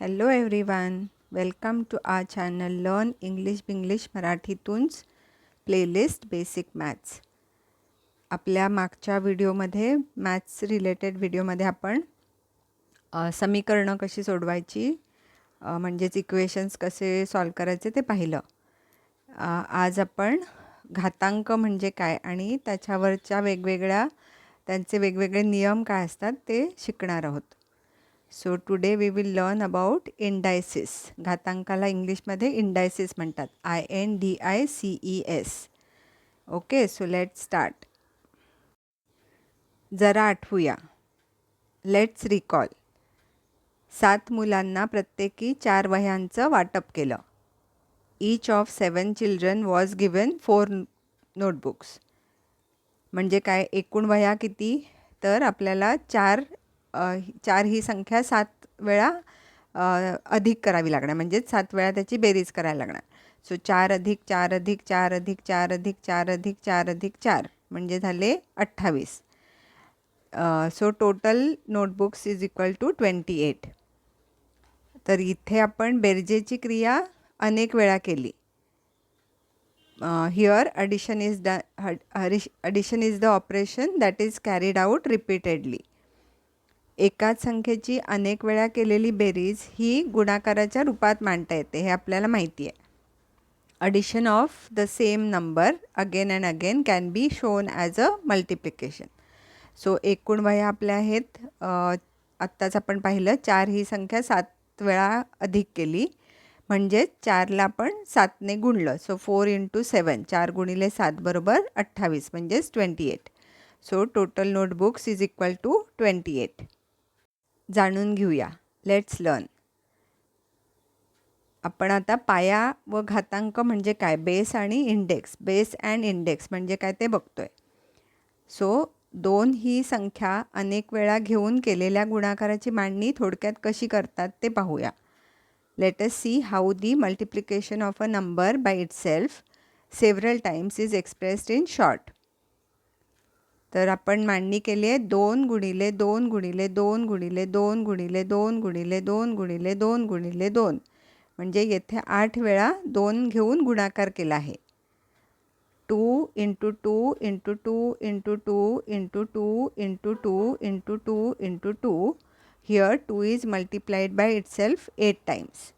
Hello everyone welcome to our channel learn English Binglish मराठीतूनच playlist basic maths आपल्या मागच्या व्हिडिओमध्ये मॅथ्स रिलेटेड व्हिडिओमध्ये आपण समीकरणं कशी सोडवायची म्हणजेच इक्वेशन्स कसे सॉल्व करायचे ते पाहिलं. आज आपण घातांक म्हणजे काय आणि त्याच्यावरच्या वेगवेगळ्या त्यांचे वेगवेगळे नियम काय असतात ते शिकणार आहोत. So today we will learn about indices घातांकाला इंग्लिशमध्ये इंडायसिस म्हणतात I N D I C E S okay so let start जरा आठवूया लेट्स रिकॉल सात मुलांना प्रत्येकी चार वह्यांचं वाटप केलं. Each of seven children was given four notebooks म्हणजे काय? एकूण वह्या किती? तर आपल्याला चार चार ही संख्या सात वेळा अधिक करावी लागणार. म्हणजेच सात वेळा त्याची बेरीज करायला लागणार. सो चार अधिक चार अधिक चार अधिक चार अधिक चार अधिक चार अधिक चार. म्हणजे झाले अठ्ठावीस. So total notebooks is equal to twenty eight तर इथे आपण बेरजेची क्रिया अनेक वेळा केली. Here addition is the addition is the operation that is carried out repeatedly एकाच संख्येची अनेक वेळा केलेली बेरीज ही गुणाकाराच्या रूपात मांडता येते हे आपल्याला माहिती आहे. Addition of the same number again and again can be shown as a multiplication so एकूण वह्या आपल्या आहेत. आत्ताच आपण पाहिलं चार ही संख्या सात वेळा अधिक केली. म्हणजेच चारला आपण सातने गुणलं. सो फोर इंटू सेवन चार गुणिले सात बरोबर अठ्ठावीस. म्हणजेच twenty eight so total notebooks is equal to twenty eight जाणून घेऊया. लेट्स लर्न आपण आता पाया व घातांक म्हणजे काय? बेस आणि इंडेक्स बेस अँड इंडेक्स म्हणजे काय ते बघतोय. सो दोन ही संख्या अनेक वेळा घेऊन केलेल्या गुणाकाराची मांडणी थोडक्यात कशी करतात ते पाहूया. Let's see how the multiplication of a number by itself several times is expressed in short तर आपण मांडणी केली आहे दोन गुणिले दोन गुणिले दोन गुणिले दोन गुणिले दोन गुणिले दोन गुणिले दोन गुणिले दोन. म्हणजे येथे आठ वेळा दोन घेऊन गुणाकार केला आहे. Two into two into two into two into two into two into two into two. Here two is multiplied by itself eight times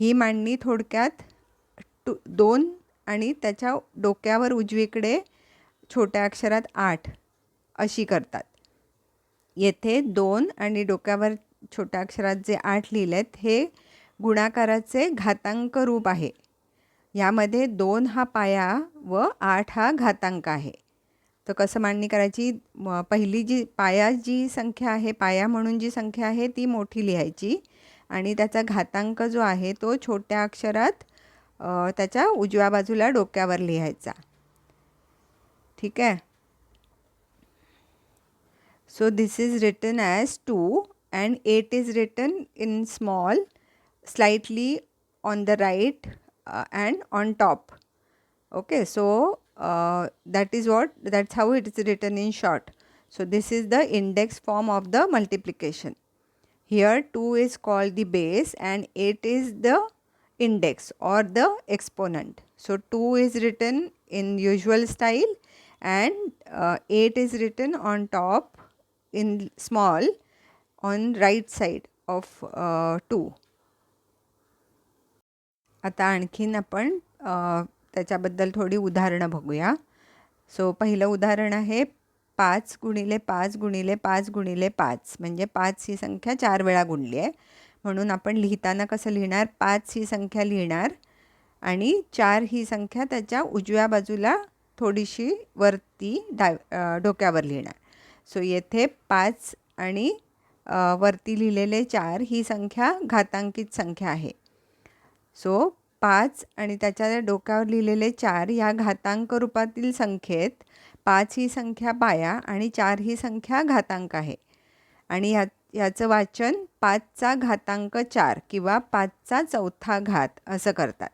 ही मांडणी थोडक्यात टू दोन आणि त्याच्या डोक्यावर उजवीकडे छोट्या अक्षरात आठ अशी करतात. येथे दोन आणि डोक्यावर छोट्या अक्षरात जे आठ लिहिलेत हे गुणाकाराचे घातांक रूप आहे. यामध्ये दोन हा पाया व आठ हा घातांक आहे. तर कसं मांडणी करायची? म- पहिली जी पाया जी संख्या आहे पाया म्हणून जी संख्या आहे ती मोठी लिहायची. आणि त्याचा घातांक जो आहे तो छोट्या अक्षरात त्याच्या उजव्या बाजूला डोक्यावर लिहायचा. ठीक आहे So this is written as 2 and 8 is written in small slightly on the right uh, and on top. Okay, so uh, that is what that's how it is written in short. So this is the index form of the multiplication. Here 2 is called the base and 8 is the index or the exponent. So 2 is written in usual style and uh, 8 is written on top in small on right side of uh, 2. आता आणखीन आपण uh, त्याच्याबद्दल थोडी उदाहरणं बघूया. So पहिलं उदाहरण आहे पाच गुणिले पाच गुणिले पाच गुणिले पाच. म्हणजे पाच ही संख्या चार वेळा गुणली आहे. म्हणून आपण लिहिताना कसं लिहिणार? पाच ही संख्या लिहिणार आणि चार ही संख्या त्याच्या उजव्या बाजूला थोडीशी वरती डाय डोक्यावर लिहिणार. सो येथे पाच आणि वरती लिहिलेले चार ही संख्या घातांकित संख्या आहे. सो पाच आणि त्याच्या डोक्यावर लिहिलेले चार या घातांक रूपातील संख्येत पाच ही संख्या पाया आणि चार ही संख्या घातांक आहे. आणि ह्या याचं वाचन पाचचा घातांक चार किंवा पाचचा चौथा घात असं करतात.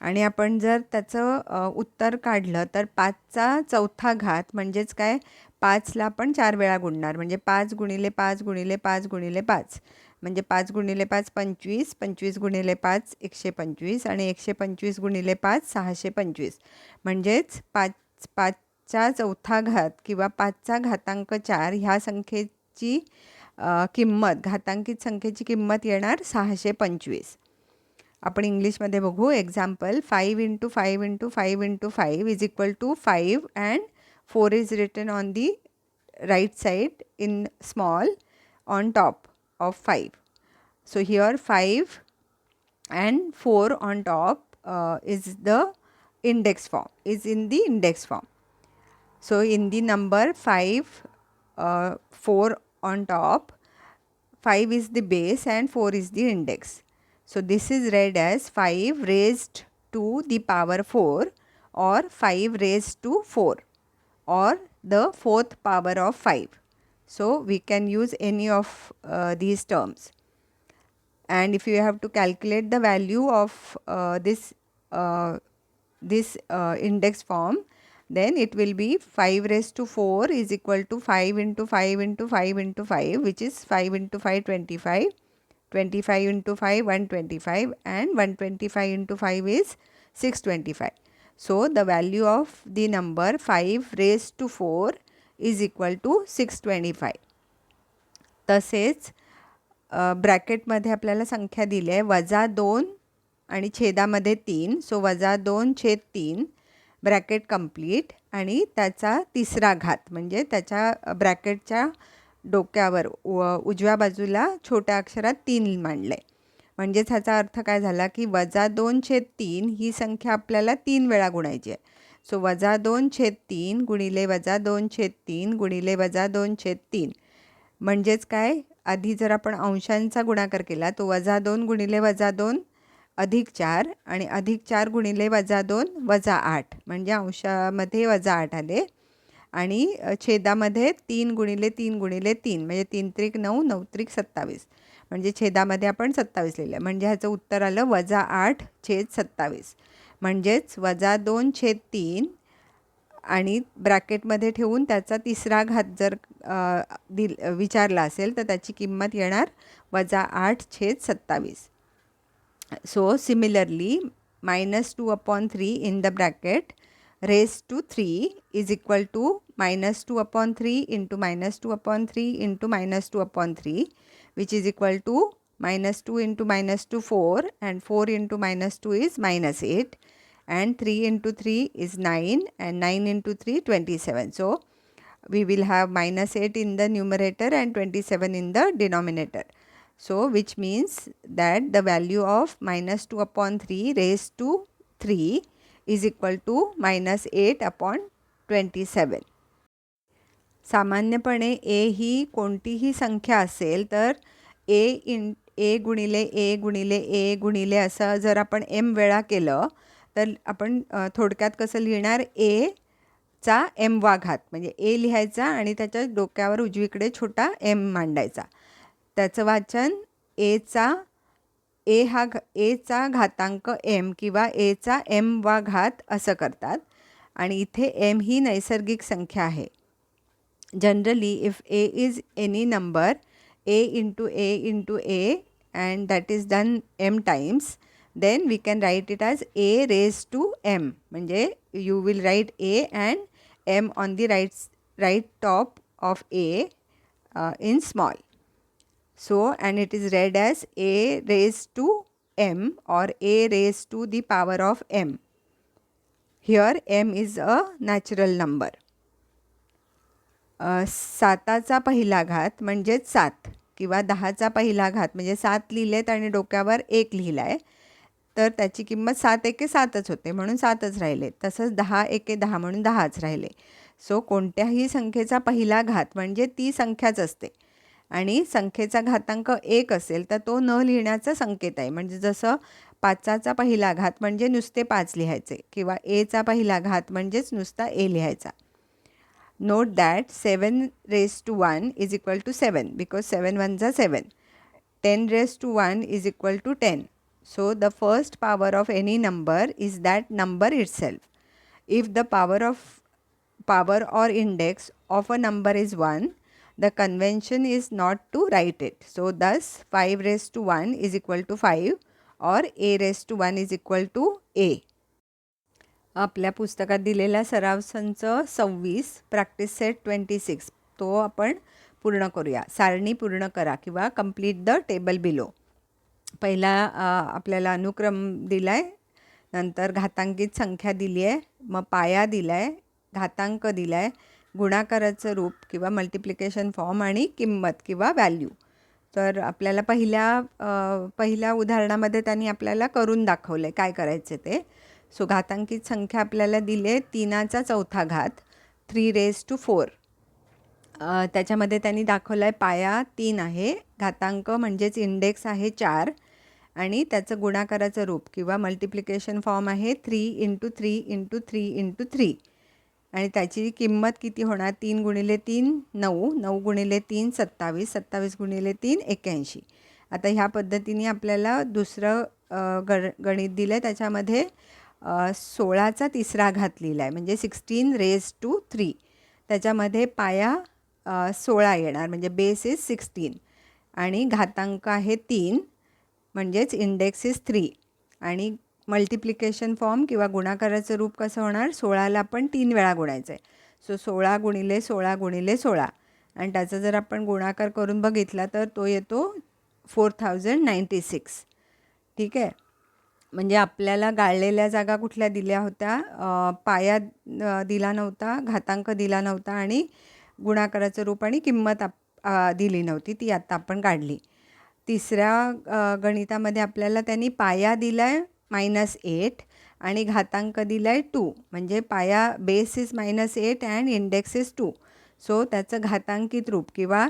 आणि आपण जर त्याचं उत्तर काढलं तर पाचचा चौथा घात म्हणजेच काय? पाचला आपण चार वेळा गुणणार. म्हणजे पाच गुणिले पाच गुणिले पाच गुणिले पाच. म्हणजे पाच गुणिले पाच पंचवीस पंचवीस गुणिले पाच एकशे पंचवीस आणि एकशे पंचवीस गुणिले पाच सहाशे पंचवीस. म्हणजेच पाच पाचचा चौथा घात किंवा पाचचा घातांक चार ह्या संख्येची किंमत घातांकित संख्येची किंमत येणार सहाशे पंचवीस. आपण इंग्लिशमध्ये बघू example five into five into five into five is equal to five and four is written on the right side in small on top of 5. So here 5 and 4 on top uh, is the index form, is in the index form. So in the number 5, uh, 4 on top, 5 is the base and 4 is the index. So this is read as 5 raised to the power 4 or 5 raised to 4 or the fourth power of 5. So, we can use any of uh, these terms. And if you have to calculate the value of uh, this, uh, this uh, index form, then it will be 5 raised to 4 is equal to 5 into 5 into 5 into 5 which is 5 into 5 25 25 into 5 125 and 125 into 5 is 625 so the value of the number 5 raised to 4 is equal to 625. तसेच ब्रॅकेटमध्ये आपल्याला संख्या दिली आहे. वजा दोन आणि छेदामध्ये तीन. सो वजा दोन छेद तीन ब्रॅकेट कंप्लीट आणि त्याचा तिसरा घात म्हणजे त्याच्या ब्रॅकेटच्या डोक्यावर व उजव्या बाजूला छोट्या अक्षरात तीन मांडलं आहे म्हणजेच ह्याचा अर्थ काय झाला की वजा दोन छेद तीन ही संख्या आपल्याला तीन वेळा गुणायची आहे. सो वजा दोन छेद तीन गुणिले वजा दोन छेद तीन गुणिले वजा दोन छेद तीन. म्हणजेच काय? आधी जर आपण अंशांचा गुणाकार केला तो वजा दोन गुणिले वजा दोन अधिक चार आणि अधिक चार गुणिले वजा दोन वजा आठ. म्हणजे अंशामध्ये वजा आठ आले. आणि छेदामध्ये तीन गुणिले तीन गुणिले तीन म्हणजे तीन त्रिक नऊ नऊ त्रिक सत्तावीस. म्हणजे छेदामध्ये आपण सत्तावीस लिहिलं म्हणजे ह्याचं उत्तर आलं वजा आठ छेद सत्तावीस. म्हणजेच वजा दोन छेद तीन आणि ब्रॅकेटमध्ये ठेवून त्याचा तिसरा घात जर दिल विचारला असेल तर त्याची किंमत येणार वजा आठ छेद सत्तावीस. So similarly minus two upon three in the bracket raised to 3 is equal to minus 2 upon 3 into minus 2 upon 3 into minus 2 upon 3 which is equal to minus 2 into minus 2 4 and 4 into minus 2 is minus 8 and 3 into 3 is 9 and 9 into 3 27. So we will have minus 8 in the numerator and 27 in the denominator. So which means that the value of minus 2 upon 3 raised to 3 is equal to minus eight upon twenty seven सामान्यपणे a ही कोणतीही संख्या असेल तर ए in ए गुणिले ए गुणिले ए गुणिले असं जर आपण एम वेळा केलं तर आपण थोडक्यात कसं लिहिणार? ए चा एम वा घात म्हणजे ए लिहायचा आणि त्याच्या डोक्यावर उजवीकडे छोटा एम मांडायचा. त्याचं वाचन एचा ए हा एचा घातांक एम किंवा एचा एम वा घात असं करतात. आणि इथे एम ही नैसर्गिक संख्या आहे. Generally if a is any number a into a into a and that is done m times then we can write it as a raise to m म्हणजे you will write a and m on the right right top of a in small so and it is read as a raised to m or a raised to the power of m. Here m is a natural number. Uh, साताचा पहिला घात म्हणजेच सात किंवा दहाचा पहिला घात म्हणजे सात लिहिलेत आणि डोक्यावर एक लिहिला आहे तर त्याची किंमत सात एके सातच होते म्हणून सातच राहिले. तसंच दहा एके दहा म्हणून दहाच राहिले. सो कोणत्याही संख्येचा पहिला घात म्हणजे ती संख्याच असते. आणि संख्येचा घातांक एक असेल तर तो न लिहिण्याचा संकेत आहे. म्हणजे जसं पाचाचा पहिला घात म्हणजे नुसते पाच लिहायचे किंवा एचा पहिला घात म्हणजेच नुसता ए लिहायचा. Note that seven raise to one is equal to seven because seven one झा seven ten raise to one is equal to ten so the first power of any number is that number itself if the power of power or index of a number is one the convention is not to write it. So, thus 5 raised to 1 is equal to 5 or a raised to 1 is equal to a. आपल्या पुस्तकात दिलेला सराव संच सव्वीस practice set twenty six तो आपण पूर्ण करूया सारणी पूर्ण करा किंवा कंप्लीट द टेबल बिलो पहिला आपल्याला अनुक्रम दिला आहे नंतर घातांकित संख्या दिली आहे मग पाया दिला आहे घातांक दिला आहे गुणाकाराचं रूप किंवा मल्टिप्लिकेशन फॉर्म आणि किंमत किंवा व्हॅल्यू तर आपल्याला पहिल्या पहिल्या उदाहरणामध्ये त्यांनी आपल्याला करून दाखवलं आहे काय करायचे ते. सो घातांकित संख्या आपल्याला दिली आहे तीनाचा चौथा घात थ्री रेस टू फोर त्याच्यामध्ये त्यांनी दाखवलं आहे पाया तीन आहे घातांक म्हणजेच इंडेक्स आहे चार आणि त्याचं गुणाकाराचं रूप किंवा मल्टिप्लिकेशन फॉर्म आहे three into three into three into three आणि त्याची किंमत किती होणार? तीन गुणिले तीन नऊ. नऊ गुणिले तीन सत्तावीस. सत्तावीस गुणिले तीन एक्याऐंशी आता ह्या पद्धतीने आपल्याला दुसरं गण गणित दिलं आहे त्याच्यामध्ये सोळाचा तिसरा घात लिहिला आहे म्हणजे सिक्स्टीन रेज टू थ्री त्याच्यामध्ये पाया सोळा येणार. म्हणजे बेस इज सिक्स्टीन आणि घातांक आहे तीन. म्हणजेच इंडेक्स इज थ्री आणि मल्टिप्लिकेशन फॉर्म किंवा गुणाकाराचं रूप कसं होणार? सोळाला आपण तीन वेळा गुणायचं आहे सो सोळा गुणिले सोळा गुणिले सोळा. आणि त्याचा जर आपण गुणाकार करून बघितला तर तो येतो फोर थाउजंड नाईंटी सिक्स. ठीक आहे? म्हणजे आपल्याला गाळलेल्या जागा कुठल्या दिल्या होत्या? पाया दिला नव्हता घातांक दिला नव्हता आणि गुणाकाराचं रूप आणि किंमत आप दिली नव्हती. ती आत्ता आपण काढली. तिसऱ्या गणितामध्ये आपल्याला त्यांनी पाया दिला आहे मायनस एट आणि घातांक दिला आहे टू म्हणजे पाया base is minus eight and index is two so त्याचं घातांकित रूप किंवा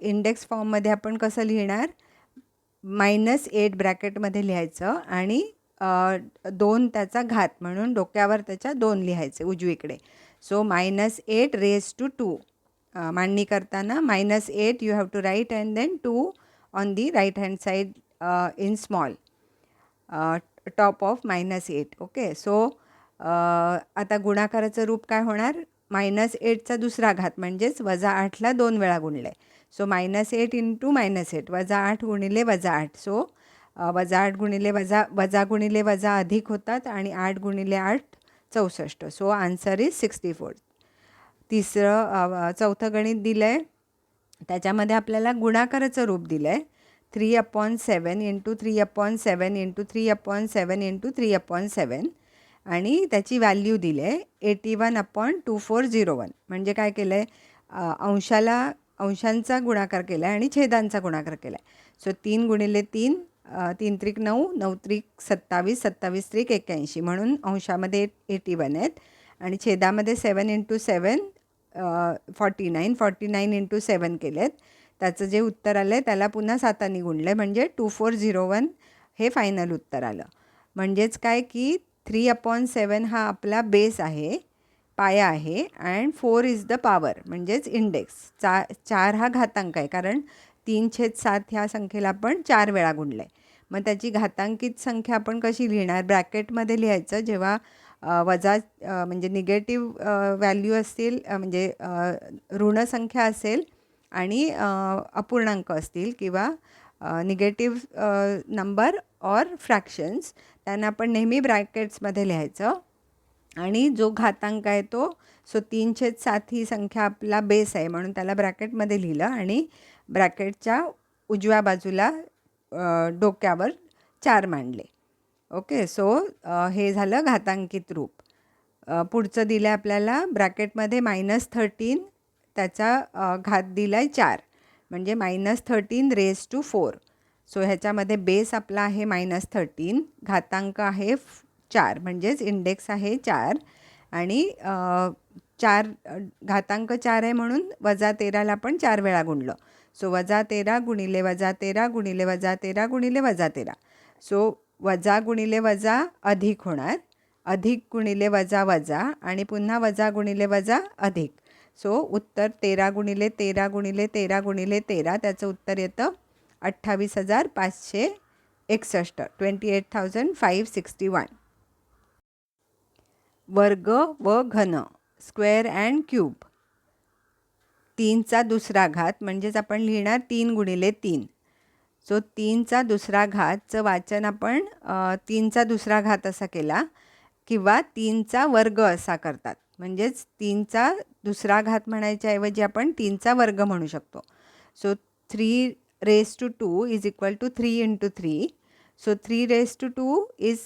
इंडेक्स फॉर्ममध्ये आपण कसं लिहिणार? मायनस एट ब्रॅकेटमध्ये लिहायचं आणि दोन त्याचा घात म्हणून डोक्यावर त्याच्या दोन लिहायचे उजवीकडे. So minus eight raise to two मांडणी करताना minus eight you have to write and then two on the right hand side in small top of minus eight okay so आता गुणाकाराचं रूप काय होणार? मायनस एटचा दुसरा घात म्हणजेच वजा आठला दोन वेळा गुणले. So minus eight into minus eight वजा आठ गुणिले वजा आठ. सो वजा आठ गुणिले वजा वजा गुणिले वजा अधिक होतात आणि आठ गुणिले आठ चौसष्ट. So answer is sixty four तिसरं चौथं गणित दिलं आहे त्याच्यामध्ये आपल्याला गुणाकाराचं रूप दिलं आहे three upon seven into three upon seven into three upon seven into three upon seven. आणि त्याची व्हॅल्यू दिली आहे eighty one upon two four zero one म्हणजे काय केलं आहे अंशाला अंशांचा गुणाकार केला आहे आणि छेदांचा गुणाकार केला आहे सो तीन गुणिले तीन तीन त्रिक नऊ नऊ त्रिक सत्तावीस सत्तावीस त्रिक एक्याऐंशी म्हणून अंशामध्ये एटी वन आहेत. आणि छेदामध्ये seven into seven forty nine forty nine into seven केले आहेत त्याचं जे उत्तर आलं आहे त्याला पुन्हा सातानी गुणलं आहे म्हणजे टू फोर झिरो वन हे फायनल उत्तर आलं. म्हणजेच काय की थ्री अपॉन सेवन हा आपला बेस आहे पाया आहे and four is the power म्हणजेच इंडेक्स चा चार हा घातांक आहे कारण तीन छेद सात ह्या संख्येला आपण चार वेळा गुणलं आहे मग त्याची घातांकित संख्या आपण कशी लिहिणार? ब्रॅकेटमध्ये लिहायचं जेव्हा वजा म्हणजे निगेटिव्ह व्हॅल्यू असतील म्हणजे ऋणसंख्या ऋण संख्या असेल आणि अपूर्णांक असतील किंवा निगेटिव्ह नंबर ऑर फ्रॅक्शन्स त्यांना आपण नेहमी ब्रॅकेट्समध्ये लिहायचं. आणि जो घातांक आहे तो सो तीनशे सात ही संख्या आपला बेस आहे म्हणून त्याला ब्रॅकेटमध्ये लिहिलं आणि ब्रॅकेटच्या उजव्या बाजूला डोक्यावर चार मांडले. ओके सो हे झालं घातांकित रूप. पुढचं दिलं आहे आपल्याला ब्रॅकेटमध्ये मायनस थर्टीन त्याचा घात दिला आहे चार. म्हणजे minus thirteen raise to four so ह्याच्यामध्ये बेस आपला आहे मायनस थर्टीन घातांक आहे चार. म्हणजेच इंडेक्स आहे चार. आणि चार घातांक चार आहे म्हणून वजा तेराला आपण चार वेळा गुणलं. सो वजा तेरा गुणिले वजा तेरा गुणिले वजा तेरा गुणिले वजा तेरा. सो वजा गुणिले वजा अधिक होणार. अधिक गुणिले वजा वजा आणि पुन्हा वजा गुणिले वजा अधिक. सो उत्तर तेरा गुणिले तेरा गुणिले तेरा गुणिले तेरा त्याचं उत्तर येतं अठ्ठावीस हजार पाचशे एकसष्ट twenty eight thousand five sixty one वर्ग व घन स्क्वेअर अँड क्यूब. तीनचा दुसरा घात म्हणजेच आपण लिहिणार तीन गुणिले तीन. सो तीनचा दुसरा घातचं वाचन आपण तीनचा दुसरा घात असा केला किंवा तीनचा वर्ग असा करतात. म्हणजेच तीनचा दुसरा घात म्हणायच्याऐवजी आपण तीनचा वर्ग म्हणू शकतो. So three raise to two is equal to three into three so three raise to two is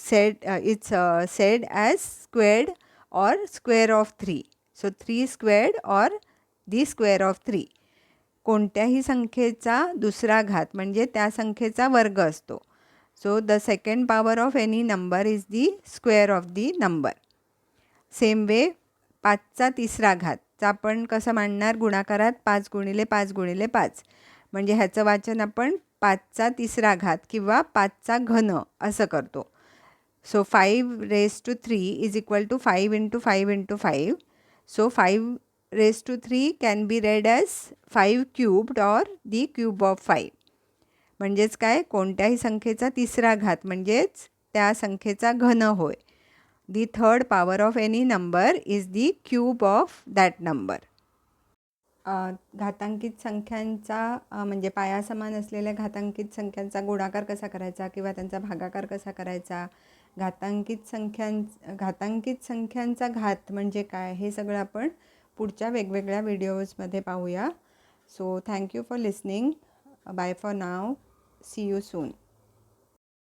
said it's said as squared or square of three so three squared or the square of three कोणत्याही संख्येचा दुसरा घात म्हणजे त्या संख्येचा वर्ग असतो. So the second power of any number is the square of the number same way पाचचा तिसरा घातचा आपण कसं मांडणार? गुणाकारात पाच गुणिले पाच गुणिले पाच. म्हणजे ह्याचं वाचन आपण पाचचा तिसरा घात किंवा पाचचा घन असं करतो. So five raise to three is equal to five into five into five so five raise to three can be read as five cubed or the cube of five म्हणजेच काय? कोणत्याही संख्येचा तिसरा घात म्हणजेच त्या संख्येचा घन होय. The third power of any number is the cube of that number घातांकित संख्यांचा म्हणजे पायासमान असलेल्या घातांकित संख्यांचा गुणाकार कसा करायचा किंवा त्यांचा भागाकार कसा करायचा? घातांकित संख्यां घातांकित संख्यांचा घात म्हणजे काय? हे सगळं आपण पुढच्या वेगवेगळ्या व्हिडिओजमध्ये पाहूया. So thank you for listening bye for now see you soon